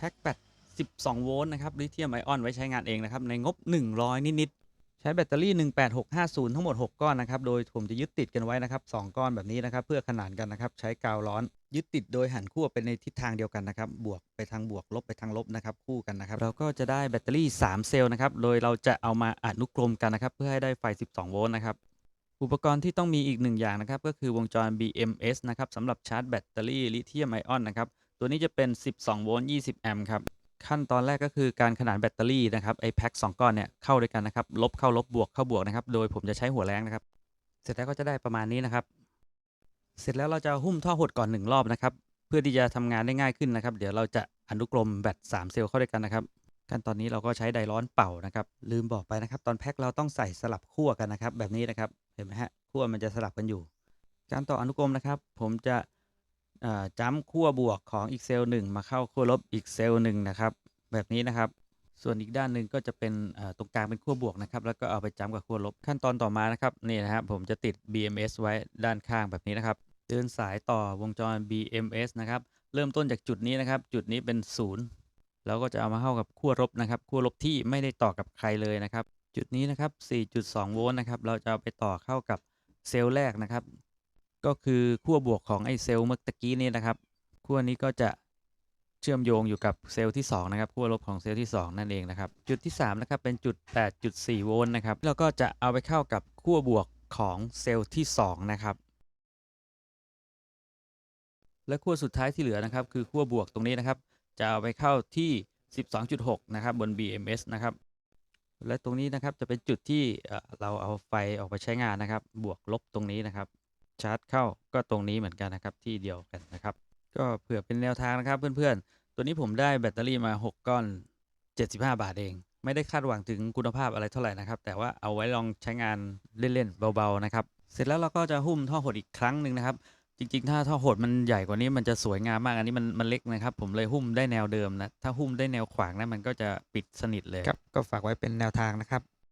แพ็คแบต12 โวลต์นะครับลิเธียมไอออนไว้ใช้งานเองนะครับ ในงบ 100 นิดๆ ใช้แบตเตอรี่ 18650 ทั้งหมด 6 ก้อนนะครับ โดยผมจะยึดติดกันไว้นะครับ 2 ก้อนแบบนี้นะครับ เพื่อขนานกันนะครับ ใช้กาวร้อน ยึดติดโดยหันขั้วไปในทิศทางเดียวกันนะครับ บวกไปทางบวกลบไปทางลบนะครับ คู่กันนะครับ เราก็จะได้แบตเตอรี่ 3 เซลล์นะครับ โดยเราจะเอามาอนุกรมกันนะครับ เพื่อให้ได้ไฟ 12 โวลต์นะครับ อุปกรณ์ที่ต้องมีอีกหนึ่งอย่างนะครับ ก็คือวงจร BMS นะครับสำหรับชาร์จแบตเตอรี่ลิเธียมไอออนนะครับ ตัวนี้จะเป็น 12 โวลต์ 20 แอมป์ครับ ขั้นตอนแรกก็คือการขนานแบตเตอรี่นะครับ ไอแพ็ค2ก้อนเนี่ยเข้าด้วยกันนะครับ ลบเข้าลบบวกเข้าบวกนะครับ โดยผมจะใช้หัวแรงนะครับ เสร็จแล้วก็จะได้ประมาณนี้นะครับ เสร็จแล้วเราจะหุ้มท่อหดก่อนหนึ่งรอบนะครับ เพื่อที่จะทำงานได้ง่ายขึ้นนะครับ เดี๋ยวเราจะอนุกรมแบต 3 เซลล์เข้าด้วยกันนะครับ ขั้นตอนนี้เราก็ใช้ไดร้อนเป่านะครับ ลืมบอกไปนะครับ ตอนแพ็คเราต้องใส่สลับขั้วกันนะครับ แบบนี้นะครับ เห็นไหมฮะ ขั้วมันจะสลับกันอยู่ การต่ออนุกรมนะครับ ผมจะ จัมขั้วบวกของอีกเซลล์หนึ่งมาเข้าขั้วลบอีกเซลล์หนึ่งนะครับ แบบนี้นะครับ ส่วนอีกด้านหนึ่งก็จะเป็นตรงกลางเป็นขั้วบวกนะครับ แล้วก็เอาไปจัมกับขั้วลบขั้นตอนต่อมานะครับนี่นะครับผมจะติด BMS ไว้ด้านข้างแบบนี้นะครับเดินสายต่อวงจร BMS นะครับเริ่มต้นจากจุดนี้นะครับ จุดนี้เป็นศูนย์แล้วก็จะเอามาเข้ากับขั้วลบนะครับขั้วลบที่ไม่ได้ต่อกับใครเลยนะครับ จุดนี้นะครับ 4.2 โวลต์นะครับ เราจะเอาไปต่อเข้ากับเซลล์แรกนะครับ ก็คือขั้วบวกของไอ้เซลล์เมื่อตะกี้นี้นะครับขั้วนี้ก็จะเชื่อมโยงอยู่กับเซลล์ที่ 2 นะครับขั้วลบของเซลล์ที่ 2 นั่นเองนะครับ จุดที่ 3 นะครับ เป็นจุด 8.4 โวลต์นะครับ แล้วก็จะเอาไปเข้ากับขั้วบวกของเซลล์ที่ 2 นะครับ และขั้วสุดท้ายที่เหลือนะครับ คือขั้วบวกตรงนี้นะครับ จะเอาไปเข้าที่ 12.6 นะครับ บน BMS นะครับ และตรงนี้นะครับจะเป็นจุดที่เราเอาไฟออกไปใช้งานนะครับ บวกลบตรงนี้นะครับ ชาร์จเข้าก็ตรงนี้เหมือนกันนะครับที่เดียวกันนะครับ ก็เผื่อเป็นแนวทางนะครับเพื่อนๆ ตัวนี้ผมได้แบตเตอรี่มา 6 ก้อน 75 บาทเอง ไม่ได้คาดหวังถึงคุณภาพอะไรเท่าไหร่นะครับ แต่ว่าเอาไว้ลองใช้งานเล่นๆเบาๆนะครับ เสร็จแล้วเราก็จะหุ้มท่อหดอีกครั้งหนึ่งนะครับ จริงๆ ถ้าท่อหดมันใหญ่กว่านี้มันจะสวยงามมากอันนี้มันมันเล็กนะครับ ผมเลยหุ้มได้แนวเดิมนะถ้าหุ้มได้แนวขวางนะมันก็จะปิดสนิทเลยครับก็ฝากไว้เป็นแนวทางนะครับ